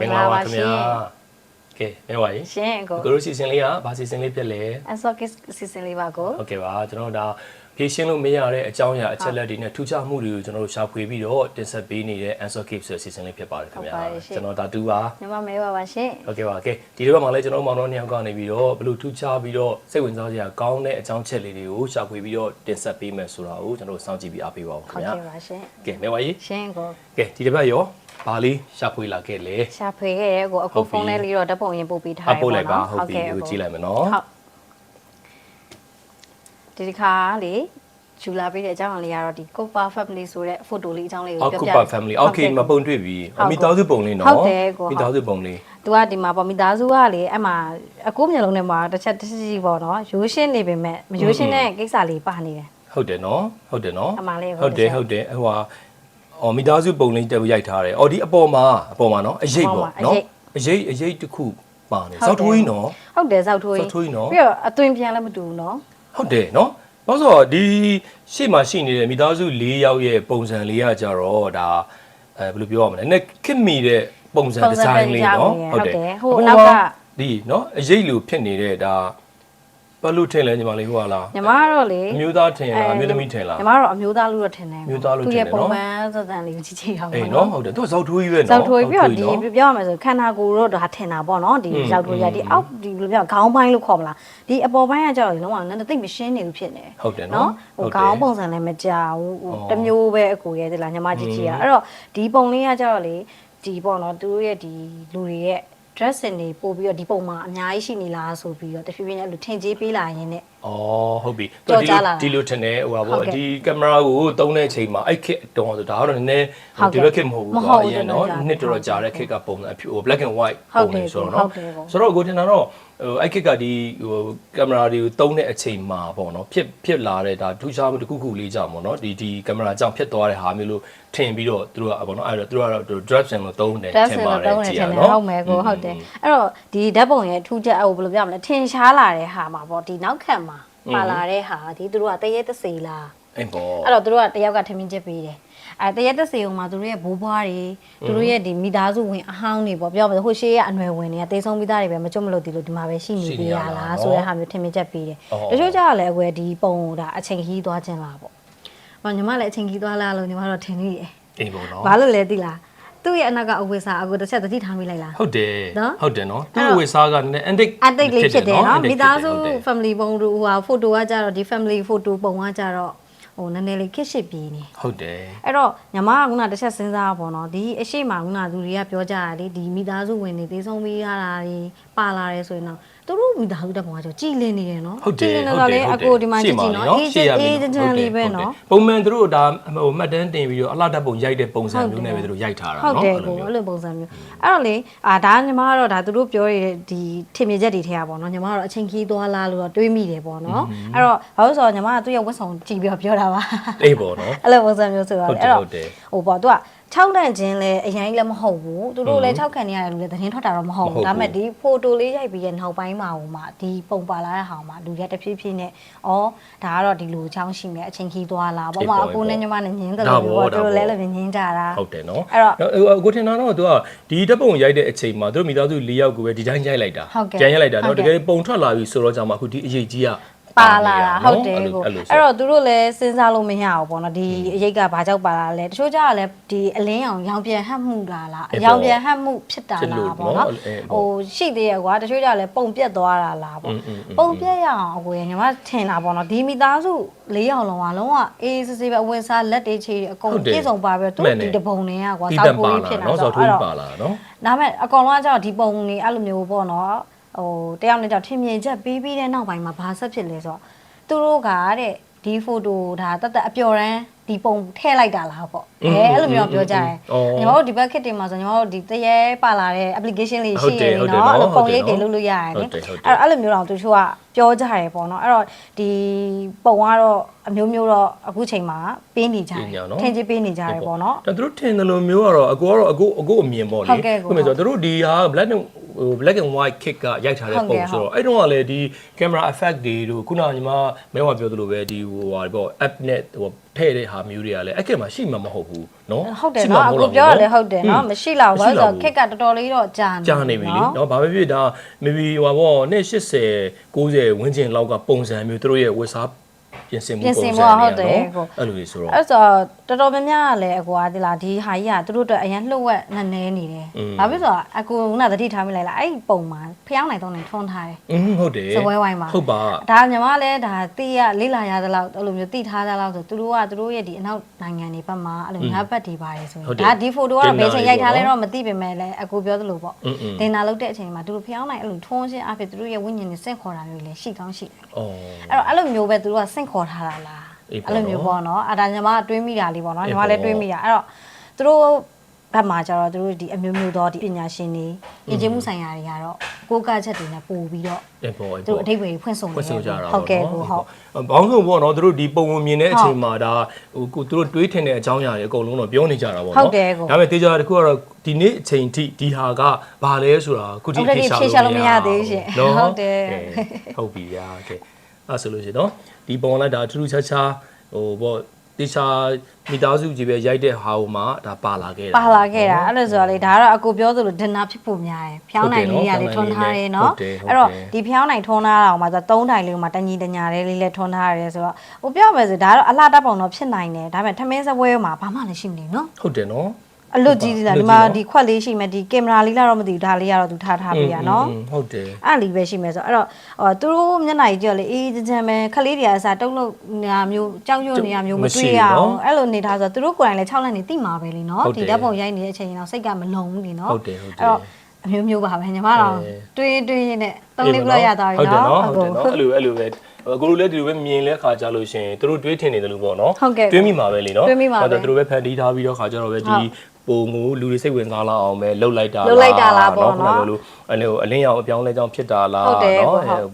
မင်္ဂလာပါရှင်ကဲမဲပါရေရှင်ကိုကိုတို့စီစဉ်လေးကဘာစီစဉ်လေးဖြစ်လဲအဆော့ကစ်စီစဉ်လေးပါကိုဟုတ်ကဲ့ပါကျွန်တော်တို့ဒါဖြည့်ရှင်းလို့မရတဲ့အကြောင်းအရာအချက်လက်တွေနဲ့ထူးခြားမှုတွေကိုကျွန်တော်တို့ရှာဖွေပြီးတော့တင်ဆက်ပေးနေတဲ့ Answer Keep ဆိုတဲ့စီစဉ်လေးဖြစ်ပါတယ်ခင်ဗျာကျွန်တော်ဒါတူပါညီမမဲပါပါရှင်ဟုတ်ကဲ့ပါကဲဒီတစ်ပတ်မှာလည်းကျွန်တော်တို့မောင်တော်နှစ်ယောက်ကနေပြီးတော့ဘလို့ထူးခြားပြီးတော့စိတ်ဝင်စားစရာကောင်းတဲ့အကြောင်းချက်လေးတွေကိုရှာဖွေပြီးတော့တင်ဆက်ပေးမယ်ဆိုတာကိုကျွန်တော်တို့စောင့်ကြည့်ပြီးအားပေးပါဦးခင်ဟုတ်ဗျာကဲ့ပါရှင်ကဲမဲပါရေရှင်ကိုကဲဒီတစ်ပတ်ရော ဘာလေးရှာဖွေလာခဲ့လဲ ရှာဖွေခဲ့တဲ့ကိုအခုဖုန်းထဲလေးတော့ဓာတ်ပုံရင်ပို့ပေးထား အ တယ် ပ်ပို့လိုက်ပါ နော် ဟုတ်ပြီကိုကြည့်လိုက်မယ်နော် ဟုတ်ဒီတစ်ခါလေဂျူလာပေးတဲ့အကြောင်းအရာလေးကတော့ဒီ Copa Family ဆိုတဲ့ photo လေးအကြောင်းလေးကို အော် ပြော ကု ပြ ပါ family โอเคမပုံတွေ့ပြီ ဟုတ် မိသားစုပုံလေးနော် ဟုတ်တယ်ကို မိသားစုပုံလေး သူကဒီမှာပေါ့မိသားစုကလေအဲ့မှာအကိုမျိုးလုံးထဲမှာတစ်ချက်တစ်ချက်ကြီးပေါ့နော်ရိုးရှင်းနေပေမဲ့မရိုးရှင်းတဲ့ကိစ္စလေးပါနေတယ် ဟုတ်တယ်နော်ဟုတ်တယ်နော် အမှန်လေးကို ဟုတ်တယ် တစ်ချက် ဟုတ်တယ်ဟိုဟာ အော်မိသားစုပုံလေးတက်ပြီးရိုက်ထားတယ်အော်ဒီအပေါ်မှာအပေါ်မှာနော်အရေးပေါ့အပေါ်မှာနော်အရိပ်အရေးအရေးတစ်ခုပါနေဟုတ်တယ်စောက်ထိုးကြီးနော်ဟုတ်တယ်ဇောက်ထွေးဇောက်ထွေးနော်ပြီးတော့အသွင်ပြန်လည်းမတူဘူးနော်ဟုတ်တယ်နော်ဘာလို့ဆိုတော့ဒီရှေ့မှာရှိနေတဲ့မိသားစု၄ယောက်ရဲ့ပုံစံလေးကကြတော့ဒါအဲဘယ်လိုပြောရမလဲနည်းခက်မိတဲ့ပုံစံဒီဇိုင်းလေးနော်ဟုတ်တယ်ဟိုအနောက်ကဒီနော်အရေးလူဖြစ်နေတဲ့ဒါ ဘာလို့ထင်လဲညီမလေးဟိုဟာလားညီမကတော့လေအမျိုးသားထင်လားအမျိုးသမီးထင်လားညီမကတော့အမျိုးသားလို့တော့ထင်တယ်အမျိုးသားလို့ထင်တယ်သူရဲ့ပုံနော်မှန်သဏ္ဍာန်လေးကိုကြည့်ကြည့်အောင်အေးနော်ဟုတ်တယ်သူကဇောက်ထိုးကြီးပဲနော်ဇောက်ထွေးပြီးတော့ဒီဇောက်ထွေးနော်ပြောရမယ်ဆိုခန္ဓာကိုယ်တော့ဒါထင်တာပေါ့နော်ဒီอืมဇောက်ထွေးရဒီအောက်ဒီဘယ်လိုပြောခေါင်းပိုင်းလို့ခေါ်မလားဒီအပေါ်ပိုင်းကကြောက်ရင်လုံးဝနည်းနည်းသိပ်မရှင်းနေဘူးဖြစ်နေတယ်ဟုတ်တယ်နော်ဟိုဟုတ်တယ်ခေါင်းပုံစံလည်းမကြောက်ဘူးဟိုအော်တစ်မျိုးပဲအကိုရဲ့ဒီလားညီမကြည့်ကြည့်ရအဲ့တော့ဒီပုံလေးကကြောက်လေဒီပေါ့နော်သူတို့ရဲ့ဒီလူတွေရဲ့ dressing တွေပို့ပြီးတော့ဒီပုံမှာအများကြီးရှိနေလားဆိုပြီးတော့တဖြည်းဖြည်းနဲ့အဲ့လိုထင်ကြီးပေးလာရင်ね อ๋อဟုတ်ပြီကြော်ဒီကြားလိုလာတာဒီလိုထင်တယ်ဟိုပါဟုတ်ပေါ့ကဲ့ဒီကင်မရာကိုသုံးတဲ့အချိန်မှာအဲ့ခက်တုံးဆိုဒါကတော့နည်းနည်းဟုတ်ဒီကဲ့ဘက်ခက်မဟုတ်ဘူးမဟုတ်ကွာဘူးအရင်နော်တော်တော်ကြာနှစ်တော်တော်ကြာတဲ့ခက်ကပုံစံအဖြူဟို black and white ဟုတ်ပုံတယ်စံဆိုတော့ဟုနော်တ်တယ်ပေါ့ဆိုတော့ကိုတင်တာတော့ဟိုအဲ့ခက်ကဒီဟိုကင်မရာတွေကိုသုံးတဲ့အချိန်မှာပေါ့နော်ဖြစ်ဖြစ်လာတဲ့ဒါထူးခြားမှုတစ်ခုခုလေးကြောင့်ပေါ့နော်ဒီဒီကင်မရာကြောင့်ဖြစ်သွားတဲ့ဟာမျိုးလို့ထင်ပြီးတော့သူတို့ကပေါ့နော်အဲ့တော့သူတို့ကတော့ dressing လို့သုံးတယ် dress ထင်လို့ပါတယ်တုံးနေကြတယ်ည့်ရနဲ့နော်ဟုတ်မယ်ကိုဟုတ်တယ်အဲ့တော့ဒီဓာတ်ပုံရဲ့ထူးချက်အဟိုဘယ်လိုပြောရမလဲထင်ရှားလာတဲ့ဟာမှာပေါ့ဒီနောက်ခတ်မှာ ပါလာတဲ့ဟာဒီသူတို့ကတရေတစေလားအဲ့ပေါ့အဲ့တော့သူတို့ကတယောက်ကထမင်းချက်ပေးတယ်အဲတရက်သက်စေုံမှာသူတို့ရဲ့ဘိုးဘွားတွေသူတို့ရဲ့ဒီမိသားစုဝင်အဟောင်းတွေပေါ့ပြောပါဆိုဟိုရှေးကအနွယ်ဝင်တွေကတေဆုံးပြီးသားတွေပဲမကြွမလို့ဒီလိုဒီမှာပဲရှိနေသေးရလားဆိုတဲ့ဟာမျိုးထင်မြင်ချက်ပေးတယ်တချို့ကြတော့လည်းအကွယ်ဒီပုံဒါအချိန်ခီးသွားခြင်းလားပေါ့ဟောညီမလည်းအချိန်ခီးသွားလားလို့ညီမတော့ထင်နေတယ်အေးပေါ့နော်ဘာလို့လဲသိလား သူ့ရဲ့အနောက်ကအဝိစာအကိုတစ်ချက်တတိထားမိလိုက်လားဟုတ်တယ်နော်ဟုတ်တယ်နော်အဲ့သူ့တော့ဝေစားကနည်းနည်း antic အတိတ်လေးဖြစ်တယ်နော် antic မိသားစုဖြစ်တယ် family ပုံတို့ဟိုဟာ photo ကကြတော့ဒီ family photo ပုံကကြတော့ဟိုနည်းနည်းလေးခက်ရှစ်ပြေးနေဟုတ်တယ်အဲ့တော့ညီမကခုနတစ်ချက်စဉ်းစားပါတော့ဒီအရှိမခုနသူတွေကပြောကြတာလေဒီမိသားစုဝင်တွေသေဆုံးပြီးရတာတွေပါလာတယ်ဆိုရင်တော့ သူတို့မိသားစုတက်ပုံကကြောကြည်လင်နေတယ်နော်ဟုတ်တယ်ကြည်လင်တော့လေအကိုဒီမှာကြည့်ကြည့်နော်အေးရှေ့ရပြီအေးတန်းတန်းလေးပဲနော်ပုံမှန်သူတို့ဒါဟိုမှတ်တမ်းတင်ပြီးတော့အလှတက်ပုံရိုက်တဲ့ပုံစံမျိုးနဲ့ပဲသူတို့ရိုက်ထားတာဟုတ်နော်တယ်အဲ့လိုကိုမျိုးအဲ့လိုပုံစံမျိုးအဲ့တော့လေအာဒါညီမကတော့ဒါသူတို့ပြောရတဲ့ဒီထင်မြင်ချက်တွေထဲကပေါ့နော်ညီမကတော့အချိန်ကြီးသွားလားလို့တော့တွေးမိတယ်ပေါ့နော်အဲ့တော့ဘာလို့ဆိုတော့ညီမကသူ့ရဲ့ဝတ်ဆောင်ကြည့်ပြီးတော့ပြောတာပါအေးပေါ့နော်အဲ့လိုပုံစံမျိုးဆိုတော့ဟုတ်လေတယ်အဲ့တော့ဟုတ်တယ်ဟိုပေါ့သူက 6တန်ချင်းလဲအရင်လည်းမဟုတ်ဘူးသူတို့လည်း6ခံနေရတယ်လို့လည်းသတင်းထွက်တာတော့မဟုတ်မဟုတ်ဘူးဘူးဒါပေမဲ့ဒီဖိုတိုလေးရိုက်ပြီးတဲ့နောက်ပိုင်းမှာဟိုမှာဒီပုံပါလာတဲ့ဟာမှာလူတွေကတဖြည်းဖြည်းနဲ့ဩဒါကတော့ဒီလိုချောင်းရှိမယ်အချိန်ခီးသွားလာပေါ့မှာအကိုနဲ့ညီမနဲ့ညင်းတယ်လို့ပေါ့သူတို့လည်းလည်းညင်းကြတာဟုတ်တယ်နော်အဲ့တော့ဟိုကိုထင်တာတော့သူကဒီတက်ပုံရိုက်တဲ့အချိန်မှာသူတို့မိသားစု၄ယောက်ကိုပဲဒီတိုင်းရိုက်လိုက်တာဟုတ်ကဲ့ကြမ်းရိုက်လိုက်တာဟုနော်တ်တကဲ့ကယ်ပုံထွက်လာပြီဆိုတော့ကြောင့်မှအခုဒီအရေးကြီးက ပါလာတာဟုတ်တယ်ကိုအဲ့တော့သူတို့လည်းစဉ်းစားလို့မရဘူးပေါ့နော်ဒီအရေးကဘာကြောက်ပါလာလဲတချို့ကြကလည်းဒီအလင်းအောင်ရောင်ပြန်ဟတ်မှုလာလားရောင်ပြန်ဟတ်မှုဖြစ်တာလားပေါ့နော်ဟိုရှိသေးရကွာတချို့ကြလည်းပုံပြက်သွားတာလားပေါ့ပုံပြက်ရအောင်အကိုရညီမထင်တာပေါ့နော်ဒီမိသားစု၄ယောက်လုံးကလုံးဝအေးစစ်စစ်ပဲအဝင်စားလက်တွေချေတွေအကုန်ပြည့်စုံပါပြီးတော့သူဒီတပုံတွေကကွာတောက်ဖို့ဖြစ်နေတာဆိုတော့အဲ့တော့ဒါမဲ့အကောင်လုံးကကျတော့ဒီပုံတွေအဲ့လိုမျိုးပေါ့နော် ဟိုတယောက်နဲ့ကြောက်ထင်မြင်ချက်ပြီးပြီးတဲ့နောက်ပိုင်းမှာဘာဆက်ဖြစ်လဲဆိုတော့သူတို့ကတဲ့ဒီဖိုတိုဒါတသက်အပျော်ရမ်းဒီပုံထည့်လိုက်တာလားပေါ့အဲအဲ့လိုမျိုးပြောကြတယ်ညီမတို့ဒီဘက်ခစ်တွေမှာဆိုညီမတို့ဒီတရေပါလာတဲ့ application လေးရှိရတယ်နော်အဲ့လိုပုံရိပ်တွေလုပ်လို့ရတယ်လေအဲ့အဲ့လိုမျိုးတော့သူချို့ကပြောကြတယ်ပေါ့နော်အဲ့တော့ဒီပုံကတော့အမျိုးမျိုးတော့အခုချိန်မှာပေးနေကြတယ်ထင်ကြီးပေးနေကြတယ်ပေါ့နော်ဒါသူတို့ထင်တယ်လို့မျိုးကတော့အကိုကတော့အကိုအကိုအမြင်ပေါ့လေဟုတ်ကဲ့ကိုဆိုတော့သူတို့ဒီဟာ black and ဟို black and white kit ကရိုက်ထားတဲ့ ဟုတ်ကဲ့ ပုံဆိုတော့အဲ့တုန်းကလည်းဒီ camera effect တွေတို့ခုနကညီမမဲဝပြောသလိုပဲဒီဟိုဟာပေါ့ app နဲ့ဟိုထည့်တဲ့ဟာမျိုးတွေကလည်းအဲ့ကမှာရှိမှာမဟုတ်ဘူးเนาะ ဟုတ်တယ်နော်အခုပြောရတယ်ဟုတ်တယ်နော်မရှိလောက်ဘူးဆိုတော့ခက်ကတော်တော်လေးတော့ကြာနေ ကြာနေပြီလေเนาะဘာပဲဖြစ်ဖြစ်ဒါ maybe ဟိုပေါ့နှစ်80 90ဝန်းကျင်လောက်ကပုံစံမျိုးသူတို့ရဲ့ဝက်စားပြင်ဆင်မှု ပြင် ပုံ ဆ စံ င် တွေ မှု เนาะ ဟုတ်တယ်ကို အဲ့လိုလေးဆိုတော့ အဲ့ဆို တော်တော်များများကလည်းအကွာဒီလားဒီဟာကြီးကသူတို့အတွက်အရင်လှုပ်ဝက်နည်းနည်းနေတယ်။ဘာဖြစ်လို့အကူကသတိထားမိလိုက်လားအဲ့ပုံမှာဖျောင်းနိုင်တော့နိုင်ထွန်းထားတယ်။อืมဟုတ်တယ်။စပွဲဝိုင်းမှာဟုတ်ပါ။ဒါညီမလည်းဒါတိရလေးလာရသလောက်အဲ့လိုမျိုးတိထားသလောက်ဆိုသူတို့ကသူတို့ရဲ့ဒီအနောက်နိုင်ငံတွေဘက်မှာအဲ့လိုငါးဘက်တွေပါတယ်ဆိုရင်ဒါဒီဖိုတိုကတော့ဘယ်ချိန်ရိုက်ထားလဲတော့မသိပေမဲ့လည်းအကူပြောသလိုပေါ့။ဒင်နာလုပ်တဲ့အချိန်မှာသူတို့ဖျောင်းနိုင်အဲ့လိုထွန်းခြင်းအဖြစ်သူတို့ရဲ့ဝိညာဉ်နဲ့စင့်ခေါ်တာမျိုးလည်းရှိကောင်းရှိတယ်။အော်။အဲ့တော့အဲ့လိုမျိုးပဲသူတို့ကစင့်ခေါ်ထားတာလား။ အေးပေါ့အဲ့လိုမျိုးပေါ့နော်အဲ့ဒါညီမကတွေးမိတာလေးပေါ့နော်အေးညီပေါ့မလည်းတွေးမိတာအဲ့တော့သူတို့ဘက်မှာကျတော့သူတို့ဒီအမျိုးမျိုးသောဒီပညာရှင်တွေအင်ဂျင်မှုဆိုင်ရာတွေကတော့ကိုးကားချက်တွေနဲ့ပို့ပြီးတော့အေးပေါ့အေးသူတို့ပေါ့အဓိပ္ပာယ်တွေဖွင့်ဆိုနေဖွင့်ဆိုကြတာဟုတ်ကဲ့ကိုပေါ့ဟုတ်ဘောင်းဆုံးပေါ့နော်သူတို့ဒီပုံဝင်မြင်တဲ့အချိန်မှာဒါဟိုကိုသူတို့တွေးထင်တဲ့အကြောင်းအရာတွေအကုန်လုံးတော့ပြောနေကြတာပေါ့နော်ဟုတ်တယ်ကိုဒါပေမဲ့တေချာတစ်ခုကတော့ဒီနေ့အချိန်ထိဒီဟာကဘာလဲဆိုတာခုထိဟုတ်တယ်ဖြေဖြေရှာရှာလို့လို့မမရရသေးဘူးရှင်နော်ဟုတ်တယ်ကဲဟုတ်ပြီရာကဲအဲ့ဆိုလို့ရှိရင်နော် ဒီပုံလိုက်ဒါထူးထူးခြားခြားဟိုပေါ့တေချာမိသားစုကြီးပဲရိုက်တဲ့ဟာဟိုမှာဒါပါလာခဲ့တာပါလာခဲ့တာအဲ့လိုဆိုတော့လေဒါကတော့အကိုပြောသလိုဒင်နာဖြစ်ဖို့များတယ်ဖျောင်းနိုင်လေးရတယ်ထွန်းထားတယ်နော်ဟုတ်တယ်ဟုတ်တယ်အဲ့တော့ဒီဖျောင်းနိုင်ထွန်းထားတာအောင်မှာဆိုတော့၃တိုင်လေးမှာတညီတညာလေးလေးလည်းထွန်းထားရတယ်ဆိုတော့ဟိုပြောမယ်ဆိုဒါကတော့အလှတက်ပုံတော့ဖြစ်နိုင်တယ်ဒါပေမဲ့ထမင်းစပွဲမှာဘာမှလည်းရှိမနေနော်ဟုတ်တယ်နော် အလွတ်ကြီးလားအလွဒီတ်ကြီးမှာနော်ဒီခွက်လေးရှိမယ်ဒီကင်မရာလေးလားတော့မသိဘူးဒါလေးကတော့သူထားထားပေးရနော်อืมဟုတ်တယ်အဲ့လေးပဲရှိမယ်ဆိုတော့အဲ့တော့ဟိုသူတို့မျက်နှာကြီးကြောက်လေအေးကြမ်းပဲခလေးတွေကအစားတုံးလို့နေရာမျိုးကြောက်ရွံ့နေရာမျိုးမမရှိတွေ့ရဘူးနော်အောင်အဲ့လိုနေထားဆိုတော့သူတို့ကိုယ်တိုင်လည်း6လနေတိမှာပဲလीနော်ဟုတ်တယ်ဒီဓာတ်ပုံရိုက်နေတဲ့အချိန်တော့စိတ်ကမလုံဘူးလीနော်ဟုတ်တယ်ဟုတ်တယ်အဲ့တော့အမျိုးမျိုးပါပဲညီမတော့အဲတွေးတွေးရင်းနဲ့တုံးလေးပြလို့ရသွားပြီဟုတ်တယ်နော်နော်ဟုတ်တယ်နော်အဲ့လိုအဲ့လိုပဲအကိုတို့လည်းဒီလိုပဲမြင်လဲခါကြလို့ရှင်သူတို့တွေးထင်နေတယ်လို့ပေါ့နော်ဟုတ်ကဲ့တွေးမိမှာပဲလေနော်တွေးမိမှာပဲသူတို့ပဲဖန်တီးထားပြီးတော့ခါကြတော့ပဲဒီ ပုံကိုလူတွေစိတ်ဝင်စားလာအောင်ပဲလှုပ်လိုက်တာလှုပ်လိုက်တာလားပေါ့နော်ခုလိုအဲ့လိုအလင်းရောင်အပြောင်းလဲကြောင်းဖြစ်တာလားဟုတ်တယ်နော်ဟုတ်အဲ့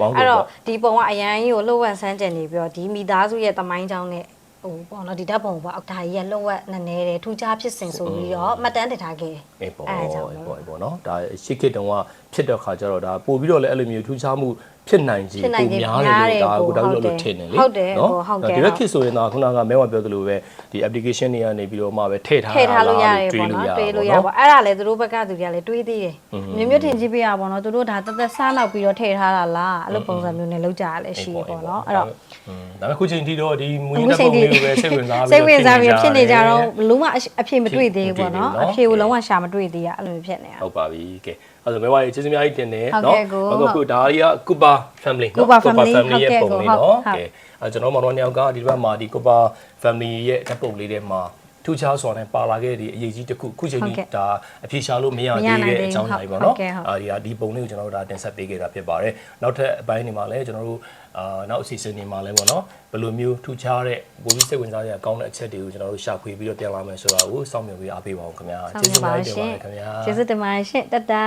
ဘောင်းအဲ့လို့တော့ပေါ့ဒီပုံကအရန်ကြီးကိုလှုပ်ဝက်ဆန်းကျင်နေပြီးတော့ဒီမိသားစုရဲ့တမိုင်းကြောင်းနဲ့ဟိုပေါ့နော်ဒီဓာတ်ပုံပေါ့အောက်ဒါကြီးကလှုပ်ဝက်နည်းနည်းတယ်ထူးခြားဖြစ်စဉ်ဆိုပြီးတော့မှတ်တမ်းတင်ထားခဲ့တယ်အေးပေါ့အဲ့အေးဒါကြောင့်ပေါ့အေးပေါ့နော်ဒါရှစ်ခေတ်တုန်းကဖြစ်တဲ့ခါကျတော့ဒါပို့ပြီးတော့လည်းအဲ့လိုမျိုးထူးခြားမှု ဖြစ်နိုင်ကြီးဖြစ်နိုင်ခြေပိုများတယ်လို့ဒါများတယ်ကိုဒါဟုတ်တယ်လို့ထင်တယ်လေဟုတ်တယ်ဟုတ်ကဲ့ဒီဘက်ခေတ်ဆိုရင်တော့ခုနကမဲဝပြောသလိုပဲဒီ application တွေကနေပြီးတော့မှပဲထည့်ထားထည့်ထားလို့ရတယ်တွေးပေါ့လို့နော်ရတွေးလို့ရပေါ့ပေါ့အဲ့ဒါလေသူတို့ဘက်ကသူတွေကလည်းတွေးသေးတယ်မျိုးမျိုးထင်ကြည့်ပြရပါတော့သူတို့ဒါတက်တက်စားနောက်ပြီးတော့ထည့်ထားတာလားအဲ့လိုပုံစံမျိုးနဲ့လောက်ကြရလဲရှိပေါ့နော်အဲ့တော့ဒါပေမဲ့ခုချိန်ထိတော့ဒီမွေးအခုတဲ့ချိန်ပုံထိလေးကိုပဲစိတ်ဝင်စားပြီးစိတ်ဝင်စားပြီးဖြစ်နေကြတော့ဘလုံးဝအဖြေမတွေ့သေးဘူးပေါ့နော်မတွေ့အသေးဘူးနော်ဖြေကိုလုံးဝရှာမတွေ့သေးရအဲ့လိုမျိုးဖြစ်နေတာဟုတ်ပါပြီကဲ အဲ့ဒါဆိုမဲဝါရေးကျေးဇူးများကြီးတင်တယ်ဟုတ်နော်ကဲ့ကိုအခုခုဒါကြီးက Kupa family နော် Kupa family ရဲ့ဟုတ်ကဲ့ပုံလေးကိုနော်ဟုတ်ကဲအဲကျွန်တော်မောင်တော်ညောင်ကဒီဘက်မှာဒီ Kupa family ရဲ့ဓာတ်ပုံလေးထဲမှာ ထူးခြားစွာနဲ့ပါလာခဲ့တဲ့အရေးကြီးတစ်ခုခုချိန်ဟုတ်ကြီးကဲ့ဒါအဖြေရှာလို့မရမရသေးနိုင်သေးတဲ့အကြောင်းအရာတွေပေါ့ဟုတ်နော်ကဲ့ဟုတ်အာဒီဟာဒီပုံလေးကိုကျွန်တော်တို့ဒါတင်ဆက်ပေးခဲ့တာဖြစ်ပါတယ်နောက်ထပ်အပိုင်းတွေမှာလည်းကျွန်တော်တို့အာနောက်အစီအစဉ်တွေမှာလည်းပေါ့နော်ဘယ်လိုမျိုးထူးခြားတဲ့ပုံပြီးစိတ်ဝင်စားရကောင်းတဲ့အချက်တွေကိုကျွန်တော်တို့ရှာဖွေပြီးတော့ပြန်လာမယ်ဆိုတာကိုစောင့်မျှော်ပြီးအားပေးပါအောင်ခင်ဗျာဆောင်းနေပါတင်ရှင်ပါတယ်ခင်ဗျာကျေးဇူးတင်ပါတယ်ရှင်တတ်တာ